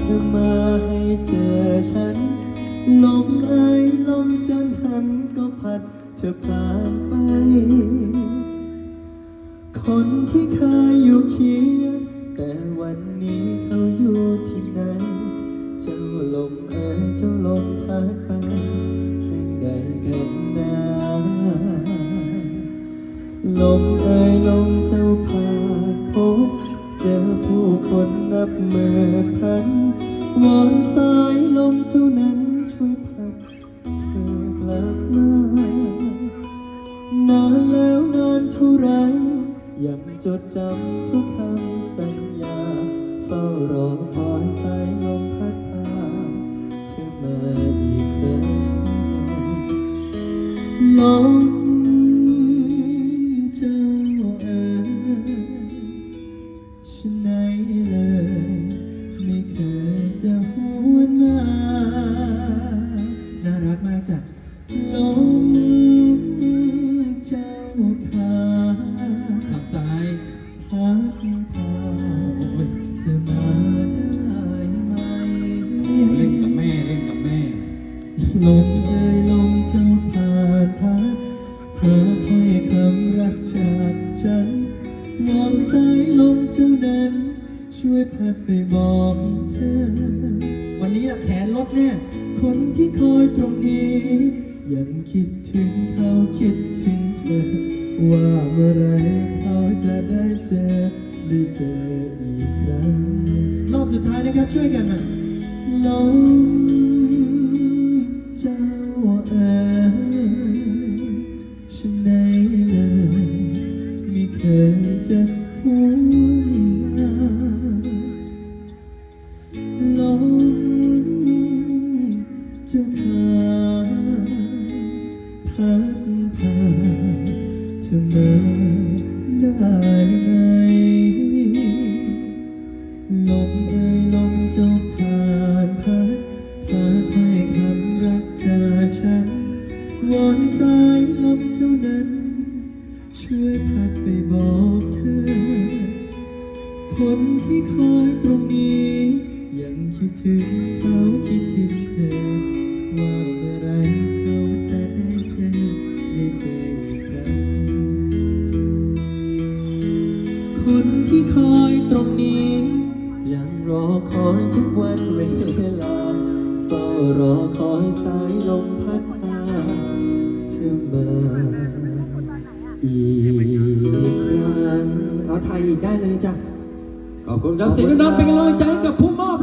เธอมาให้เจอฉัน ลมเอ่ยลมจนหันก็พัดเธอผ่านไป คนที่เคยอยู่เคียงแต่วันนี้เขาอยู่ที่ไหน เจ้าลมเอ่ยเจ้าลมพัดไปให้ได้กันนาลมเอ่ยลม วอนสายลมเจ้านั้นช่วยพัดเธอกลับมานานแล้วนานเท่าไร ยังจดจำทุกคำสัญญา เฝ้ารอคอยสายลมพัดพาเธอมาอีกครั้งลมเลมเจ้าพาขับซ้ายพัดพาเธอมาได้ไหมเล่นกับแม่เล่นกับแม่ ลมเอ่ยลมเจ้าผ่านพัดพาถ้อยคำรักจากฉันวอนสายลมเจ้านั้น ช่วยพัดไปบอกเธอ วันนี้ละแขนลดแน่คนที่คอยตรง ยังคิดถึงเขาคิดถึงเธอ ว่าเมื่อไรเขาจะได้เจอได้เจออีกครั้ง รอบสุดท้ายนะครับช่วยกันนะลมเจ้าเอ๋ยฉันไหนเลยไม่เคยจะหวนมาลมเจ้าทาง พัดพาเธอมาได้ไหมลมเอ่ยลมเจ้าผ่านพัดพาถ้อยคำรักจากฉันวอนสายลมเจ้านั้น ช่วยพัดไปบอกเธอ คนที่คอยตรงนี้ ยังคิดถึงเขา รงนี้ ยังรอคอยทุกวันเวลาเฝ้ารอคอยสายลมพัดพาเธอมาอีกครั้งเอาไทยอีกได้เลยจ้ะขอบคุณครับเสียงดังๆเป็นกำลังใจให้กับผู้มอบและ